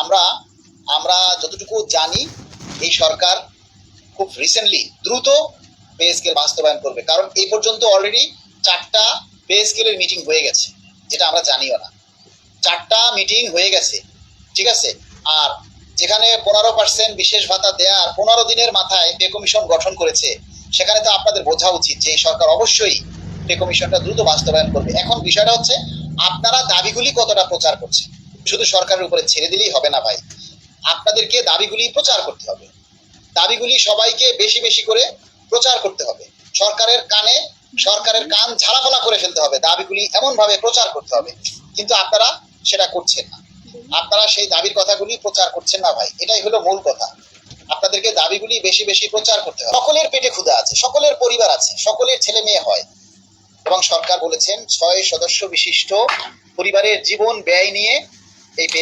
আমরা আমরা যতটুকু জানি, এই সরকার খুব রিসেন্টলি দ্রুত পে স্কেল বাস্তবায়ন করবে। কারণ এই পর্যন্ত অলরেডি চারটা পে স্কেলের মিটিং হয়ে গেছে, যেটা আমরা জানিও না। চারটা মিটিং হয়ে গেছে, ঠিক আছে? আর যেখানে পনেরো পার্সেন্ট বিশেষ ভাতা দেওয়ার পনেরো দিনের মাথায় পে কমিশন গঠন করেছে, সেখানে তো আপনাদের বোঝা উচিত যে সরকার অবশ্যই পে কমিশনটা দ্রুত বাস্তবায়ন করবে। এখন বিষয়টা হচ্ছে, আপনারা দাবিগুলি কতটা প্রচার করছেন? শুধু সরকারের উপরে ছেড়ে দিলেই হবে না ভাই। আপনাদেরকে দাবিগুলি প্রচার করতে হবে। দাবিগুলি সবাইকে বেশি বেশি করে প্রচার করতে হবে। সরকারের কানে, সরকারের কান ঝালাফালা করে ফেলতে হবে। দাবিগুলি এমন ভাবে প্রচার করতে হবে। কিন্তু আপনারা সেটা করছেন না। আপনারা সেই দাবির কথাগুলি প্রচার করছেন না ভাই। এটাই হলো মূল কথা। আপনাদেরকে দাবিগুলি বেশি বেশি প্রচার করতে হবে। সকলের পেটে ক্ষুধা আছে, সকলের পরিবার আছে, সকলের ছেলে মেয়ে হয়। এবং সরকার বলেছেন, ছয় সদস্য বিশিষ্ট পরিবারের জীবন ব্যয় নিয়ে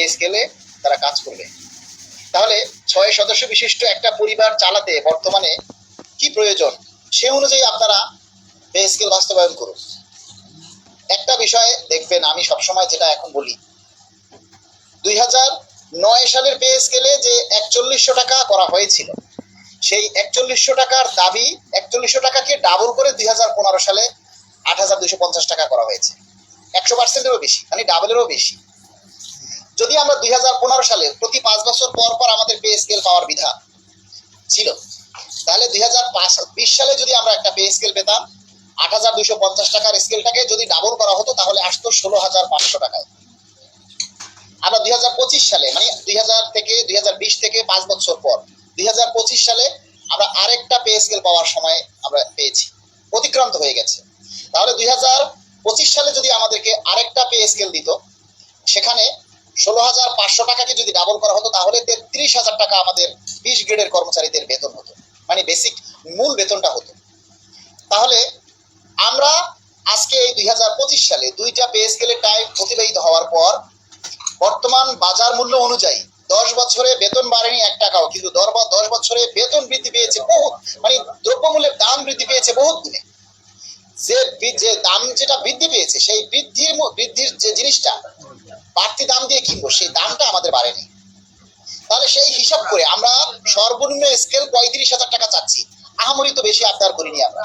স্কেলে তারা কাজ করবে। তাহলে ছয় সদস্য বিশিষ্ট একটা পরিবার চালাতে বর্তমানে কি প্রয়োজন? সে অনুযায়ী আপনারা পে স্কেল বাস্তবায়ন করুন। একটা বিষয় দেখবেন, আমি সবসময় যেটা এখন বলি। দুই হাজার নয় সালের পে স্কেলে যে একচল্লিশশো টাকা করা হয়েছিল, সেই একচল্লিশশো টাকার দাবি একচল্লিশশো টাকাকে ডাবল করে দুই হাজার পনেরো সালে আট হাজার দুইশো পঞ্চাশ টাকা করা হয়েছে। একশো পার্সেন্টেরও বেশি মানে ডাবলেরও বেশি। যদি আমরা দুই হাজার পনেরো সালে প্রতি পাঁচ বছর পর পর আমাদের পে স্কেল পাওয়ার বিধান ছিল, তাহলে দুই হাজার বিশ সালে যদি আমরা একটা পে স্কেল পেতাম, আট হাজার দুইশো পঞ্চাশ টাকার স্কেলটাকে যদি ডাবল করা হতো, তাহলে আসতো ষোলো হাজার পাঁচশো টাকায়। আমরা দুই হাজার পঁচিশ সালে মানে দুই হাজার থেকে, দুই হাজার বিশ থেকে পাঁচ বছর পর, দুই হাজার পঁচিশ সালে আমরা আরেকটা পে স্কেল পাওয়ার সময় আমরা পেয়েছি, অতিক্রান্ত হয়ে গেছে। তাহলে দুই হাজার পঁচিশ সালে যদি আমাদেরকে আরেকটা পে স্কেল দিত, সেখানে ষোলো হাজার পাঁচশো টাকাকে যদি ডাবল করা হতো, তাহলে তেত্রিশ হাজার টাকা আমাদের বিশ গ্রেডের কর্মচারীদের বেতন হতো। মানে বেসিক মূল বেতনটা হতো। তাহলে আমরা আজকে এই দুই হাজার পঁচিশ সালে দুইটা পে স্কেলের টাইম অতিবাহিত হওয়ার পর বর্তমান বাজার মূল্য অনুযায়ী দশ বছরে বেতন বাড়েনি এক টাকাও, কিন্তু দর বা দশ বছরে বেতন বৃদ্ধি পেয়েছে বহুত মানে দ্রব্যমূল্যের দাম বৃদ্ধি পেয়েছে বহুত গুণে। যে যে দাম যেটা বৃদ্ধি পেয়েছে, সেই বৃদ্ধির বৃদ্ধির যে জিনিসটা বাড়তি দাম দিয়ে কিনবো, সেই দামটা আমাদের বাড়েনি। তাহলে সেই হিসাব করে আমরা সর্বনিম্ন স্কেল পঁয়ত্রিশ হাজার টাকা চাচ্ছি। আহামরি তো বেশি আবদার করিনি আমরা।